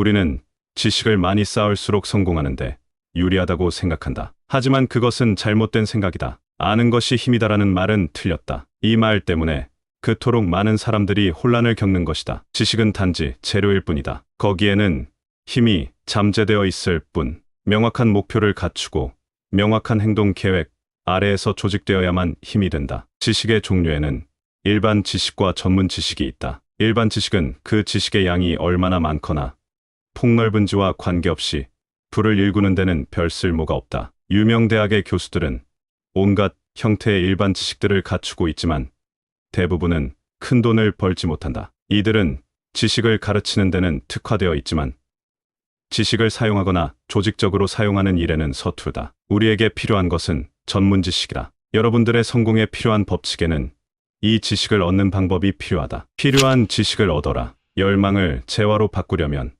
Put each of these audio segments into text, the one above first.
우리는 지식을 많이 쌓을수록 성공하는데 유리하다고 생각한다. 하지만 그것은 잘못된 생각이다. 아는 것이 힘이다라는 말은 틀렸다. 이 말 때문에 그토록 많은 사람들이 혼란을 겪는 것이다. 지식은 단지 재료일 뿐이다. 거기에는 힘이 잠재되어 있을 뿐, 명확한 목표를 갖추고 명확한 행동 계획 아래에서 조직되어야만 힘이 된다. 지식의 종류에는 일반 지식과 전문 지식이 있다. 일반 지식은 그 지식의 양이 얼마나 많거나 폭넓은지와 관계없이 불을 일구는 데는 별 쓸모가 없다. 유명 대학의 교수들은 온갖 형태의 일반 지식들을 갖추고 있지만 대부분은 큰 돈을 벌지 못한다. 이들은 지식을 가르치는 데는 특화되어 있지만 지식을 사용하거나 조직적으로 사용하는 일에는 서투르다. 우리에게 필요한 것은 전문 지식이다. 여러분들의 성공에 필요한 법칙에는 이 지식을 얻는 방법이 필요하다. 필요한 지식을 얻어라. 열망을 재화로 바꾸려면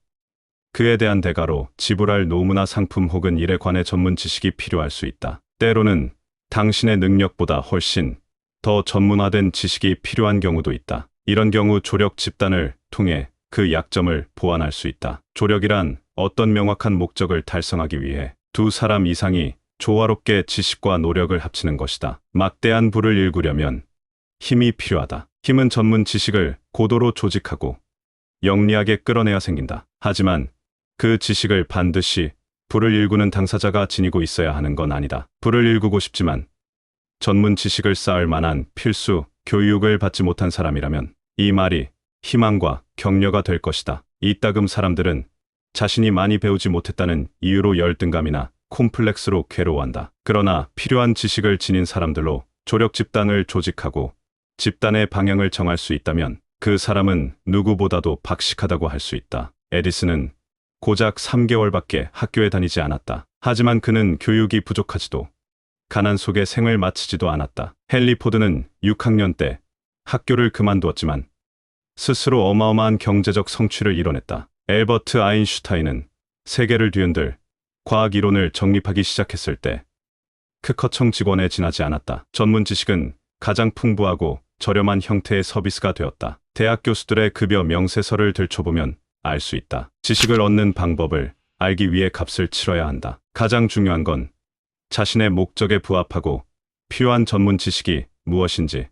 그에 대한 대가로 지불할 노무나 상품 혹은 일에 관해 전문 지식이 필요할 수 있다. 때로는 당신의 능력보다 훨씬 더 전문화된 지식이 필요한 경우도 있다. 이런 경우 조력 집단을 통해 그 약점을 보완할 수 있다. 조력이란 어떤 명확한 목적을 달성하기 위해 두 사람 이상이 조화롭게 지식과 노력을 합치는 것이다. 막대한 불을 일구려면 힘이 필요하다. 힘은 전문 지식을 고도로 조직하고 영리하게 끌어내야 생긴다. 하지만 그 지식을 반드시 불을 일구는 당사자가 지니고 있어야 하는 건 아니다. 불을 일구고 싶지만 전문 지식을 쌓을 만한 필수 교육을 받지 못한 사람이라면 이 말이 희망과 격려가 될 것이다. 이따금 사람들은 자신이 많이 배우지 못했다는 이유로 열등감이나 콤플렉스로 괴로워한다. 그러나 필요한 지식을 지닌 사람들로 조력 집단을 조직하고 집단의 방향을 정할 수 있다면 그 사람은 누구보다도 박식하다고 할 수 있다. 에디슨은 고작 3개월밖에 학교에 다니지 않았다. 하지만 그는 교육이 부족하지도 가난 속에 생을 마치지도 않았다. 헨리 포드는 6학년 때 학교를 그만두었지만 스스로 어마어마한 경제적 성취를 이뤄냈다. 엘버트 아인슈타인은 세계를 뒤흔들 과학 이론을 정립하기 시작했을 때 크커청 직원에 지나지 않았다. 전문 지식은 가장 풍부하고 저렴한 형태의 서비스가 되었다. 대학 교수들의 급여 명세서를 들춰보면 알 수 있다. 지식을 얻는 방법을 알기 위해 값을 치러야 한다. 가장 중요한 건 자신의 목적에 부합하고 필요한 전문 지식이 무엇인지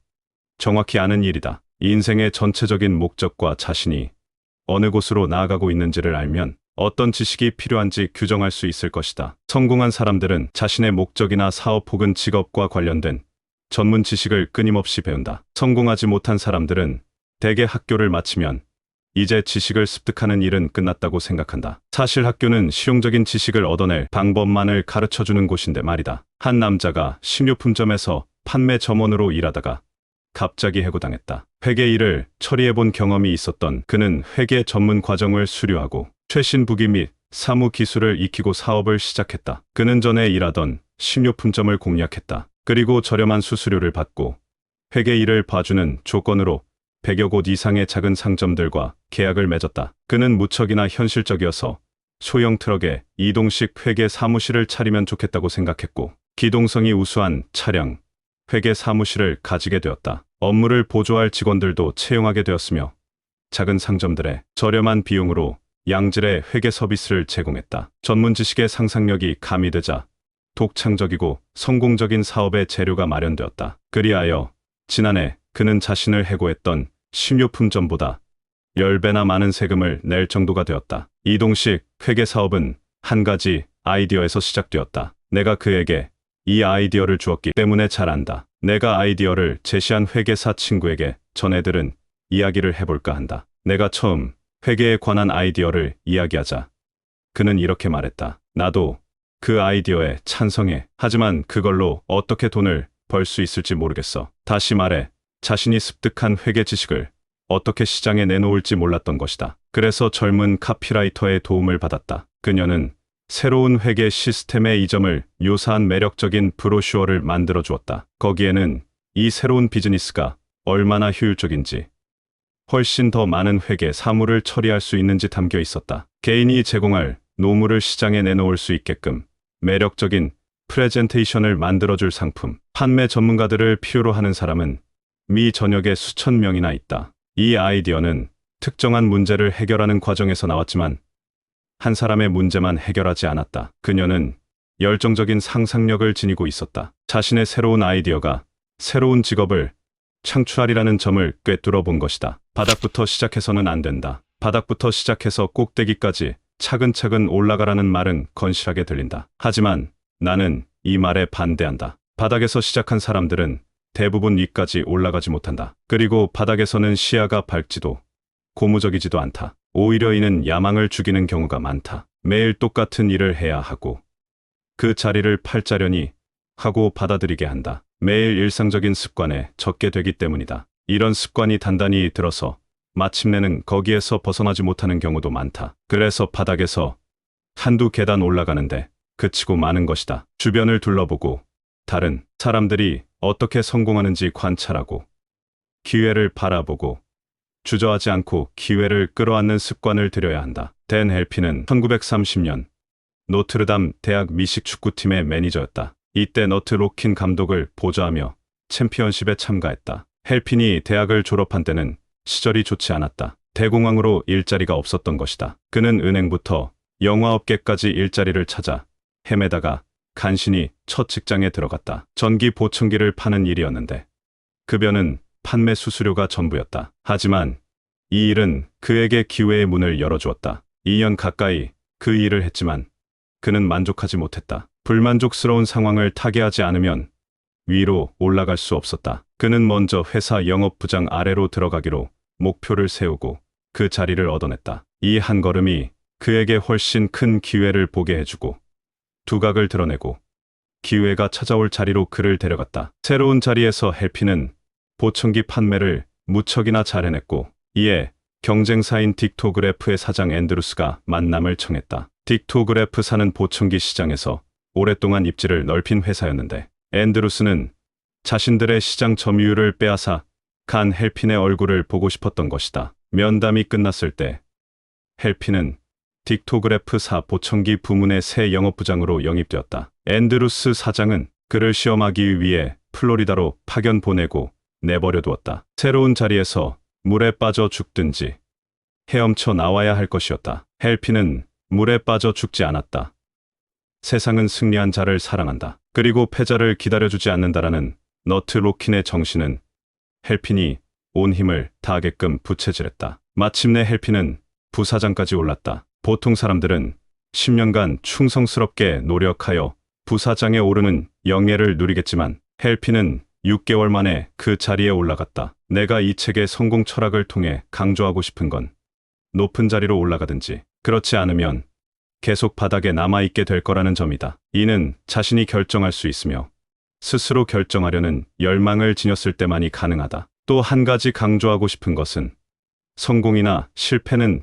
정확히 아는 일이다. 인생의 전체적인 목적과 자신이 어느 곳으로 나아가고 있는지를 알면 어떤 지식이 필요한지 규정할 수 있을 것이다. 성공한 사람들은 자신의 목적이나 사업 혹은 직업과 관련된 전문 지식을 끊임없이 배운다. 성공하지 못한 사람들은 대개 학교를 마치면 이제 지식을 습득하는 일은 끝났다고 생각한다. 사실 학교는 실용적인 지식을 얻어낼 방법만을 가르쳐 주는 곳인데 말이다. 한 남자가 식료품점에서 판매 점원으로 일하다가 갑자기 해고당했다. 회계 일을 처리해 본 경험이 있었던 그는 회계 전문 과정을 수료하고 최신 부기 및 사무 기술을 익히고 사업을 시작했다. 그는 전에 일하던 식료품점을 공략했다. 그리고 저렴한 수수료를 받고 회계 일을 봐주는 조건으로 100여 곳 이상의 작은 상점들과 계약을 맺었다. 그는 무척이나 현실적이어서 소형 트럭에 이동식 회계 사무실을 차리면 좋겠다고 생각했고 기동성이 우수한 차량, 회계 사무실을 가지게 되었다. 업무를 보조할 직원들도 채용하게 되었으며 작은 상점들의 저렴한 비용으로 양질의 회계 서비스를 제공했다. 전문 지식의 상상력이 가미되자 독창적이고 성공적인 사업의 재료가 마련되었다. 그리하여 지난해 그는 자신을 해고했던 식료품점보다 10배나 많은 세금을 낼 정도가 되었다. 이동식 회계 사업은 한 가지 아이디어에서 시작되었다. 내가 그에게 이 아이디어를 주었기 때문에 잘 안다. 내가 아이디어를 제시한 회계사 친구에게 전애들은 이야기를 해볼까 한다. 내가 처음 회계에 관한 아이디어를 이야기하자. 그는 이렇게 말했다. 나도 그 아이디어에 찬성해. 하지만 그걸로 어떻게 돈을 벌 수 있을지 모르겠어. 다시 말해, 자신이 습득한 회계 지식을 어떻게 시장에 내놓을지 몰랐던 것이다. 그래서 젊은 카피라이터의 도움을 받았다. 그녀는 새로운 회계 시스템의 이점을 묘사한 매력적인 브로슈어를 만들어 주었다. 거기에는 이 새로운 비즈니스가 얼마나 효율적인지, 훨씬 더 많은 회계 사무를 처리할 수 있는지 담겨 있었다. 개인이 제공할 노무를 시장에 내놓을 수 있게끔 매력적인 프레젠테이션을 만들어줄 상품. 판매 전문가들을 필요로 하는 사람은 미 전역에 수천 명이나 있다. 이 아이디어는 특정한 문제를 해결하는 과정에서 나왔지만 한 사람의 문제만 해결하지 않았다. 그녀는 열정적인 상상력을 지니고 있었다. 자신의 새로운 아이디어가 새로운 직업을 창출하리라는 점을 꿰뚫어 본 것이다. 바닥부터 시작해서는 안 된다. 바닥부터 시작해서 꼭대기까지 차근차근 올라가라는 말은 건실하게 들린다. 하지만 나는 이 말에 반대한다. 바닥에서 시작한 사람들은 대부분 위까지 올라가지 못한다. 그리고 바닥에서는 시야가 밝지도 고무적이지도 않다. 오히려 이는 야망을 죽이는 경우가 많다. 매일 똑같은 일을 해야 하고 그 자리를 팔자려니 하고 받아들이게 한다. 매일 일상적인 습관에 적게 되기 때문이다. 이런 습관이 단단히 들어서 마침내는 거기에서 벗어나지 못하는 경우도 많다. 그래서 바닥에서 한두 계단 올라가는데 그치고 마는 것이다. 주변을 둘러보고 다른 사람들이 어떻게 성공하는지 관찰하고 기회를 바라보고 주저하지 않고 기회를 끌어안는 습관을 들여야 한다. 댄 헬피는 1930년 노트르담 대학 미식 축구팀의 매니저였다. 이때 너트 로킨 감독을 보좌하며 챔피언십에 참가했다. 헬핀이 대학을 졸업한 때는 시절이 좋지 않았다. 대공황으로 일자리가 없었던 것이다. 그는 은행부터 영화업계까지 일자리를 찾아 헤매다가 간신히 첫 직장에 들어갔다. 전기 보충기를 파는 일이었는데 급여는 판매 수수료가 전부였다. 하지만 이 일은 그에게 기회의 문을 열어주었다. 2년 가까이 그 일을 했지만 그는 만족하지 못했다. 불만족스러운 상황을 타개하지 않으면 위로 올라갈 수 없었다. 그는 먼저 회사 영업부장 아래로 들어가기로 목표를 세우고 그 자리를 얻어냈다. 이 한 걸음이 그에게 훨씬 큰 기회를 보게 해주고 두각을 드러내고 기회가 찾아올 자리로 그를 데려갔다. 새로운 자리에서 헬피는 보청기 판매를 무척이나 잘 해냈고 이에 경쟁사인 딕토그래프의 사장 앤드루스가 만남을 청했다. 딕토그래프 사는 보청기 시장에서 오랫동안 입지를 넓힌 회사였는데 앤드루스는 자신들의 시장 점유율을 빼앗아 간 헬핀의 얼굴을 보고 싶었던 것이다. 면담이 끝났을 때 헬핀은 딕토그래프사 보청기 부문의 새 영업부장으로 영입되었다. 앤드루스 사장은 그를 시험하기 위해 플로리다로 파견 보내고 내버려 두었다. 새로운 자리에서 물에 빠져 죽든지 헤엄쳐 나와야 할 것이었다. 헬피는 물에 빠져 죽지 않았다. 세상은 승리한 자를 사랑한다. 그리고 패자를 기다려주지 않는다라는 너트 로킨의 정신은 헬핀이 온 힘을 다하게끔 부채질했다. 마침내 헬핀은 부사장까지 올랐다. 보통 사람들은 10년간 충성스럽게 노력하여 부사장에 오르는 영예를 누리겠지만 헬핀은 6개월 만에 그 자리에 올라갔다. 내가 이 책의 성공 철학을 통해 강조하고 싶은 건 높은 자리로 올라가든지 그렇지 않으면 계속 바닥에 남아있게 될 거라는 점이다. 이는 자신이 결정할 수 있으며 스스로 결정하려는 열망을 지녔을 때만이 가능하다. 또 한 가지 강조하고 싶은 것은 성공이나 실패는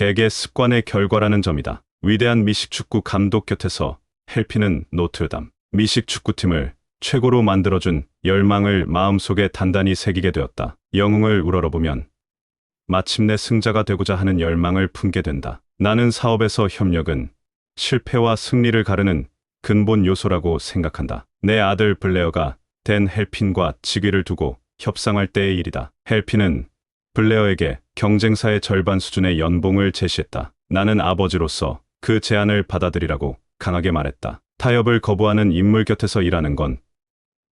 대개 습관의 결과라는 점이다. 위대한 미식축구 감독 곁에서 헬피는 노트담 미식축구팀을 최고로 만들어준 열망을 마음속에 단단히 새기게 되었다. 영웅을 우러러보면 마침내 승자가 되고자 하는 열망을 품게 된다. 나는 사업에서 협력은 실패와 승리를 가르는 근본 요소라고 생각한다. 내 아들 블레어가 댄 헬핀과 직위를 두고 협상할 때의 일이다. 헬핀은 블레어에게 경쟁사의 절반 수준의 연봉을 제시했다. 나는 아버지로서 그 제안을 받아들이라고 강하게 말했다. 타협을 거부하는 인물 곁에서 일하는 건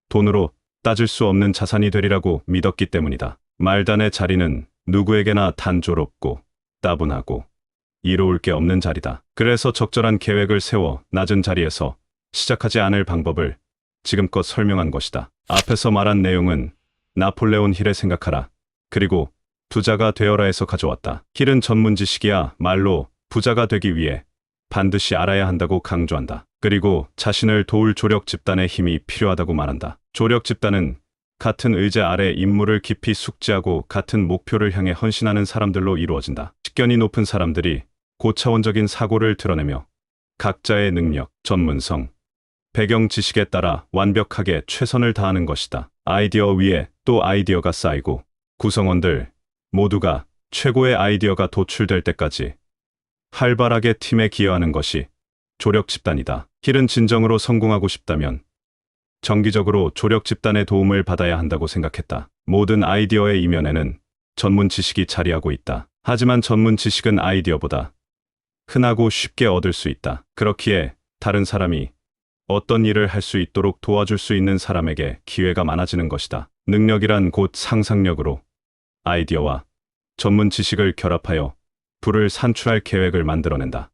돈으로 따질 수 없는 자산이 되리라고 믿었기 때문이다. 말단의 자리는 누구에게나 단조롭고 따분하고 이로울 게 없는 자리다. 그래서 적절한 계획을 세워 낮은 자리에서 시작하지 않을 방법을 지금껏 설명한 것이다. 앞에서 말한 내용은 나폴레온 힐에 생각하라. 그리고 부자가 되어라에서 가져왔다. 힐은 전문 지식이야 말로 부자가 되기 위해 반드시 알아야 한다고 강조한다. 그리고 자신을 도울 조력 집단의 힘이 필요하다고 말한다. 조력 집단은 같은 의제 아래 임무를 깊이 숙지하고 같은 목표를 향해 헌신하는 사람들로 이루어진다. 직견이 높은 사람들이 고차원적인 사고를 드러내며 각자의 능력, 전문성, 배경 지식에 따라 완벽하게 최선을 다하는 것이다. 아이디어 위에 또 아이디어가 쌓이고 구성원들 모두가 최고의 아이디어가 도출될 때까지 활발하게 팀에 기여하는 것이 조력 집단이다. 힐은 진정으로 성공하고 싶다면 정기적으로 조력 집단의 도움을 받아야 한다고 생각했다. 모든 아이디어의 이면에는 전문 지식이 자리하고 있다. 하지만 전문 지식은 아이디어보다 흔하고 쉽게 얻을 수 있다. 그렇기에 다른 사람이 어떤 일을 할 수 있도록 도와줄 수 있는 사람에게 기회가 많아지는 것이다. 능력이란 곧 상상력으로 아이디어와 전문 지식을 결합하여 불을 산출할 계획을 만들어낸다.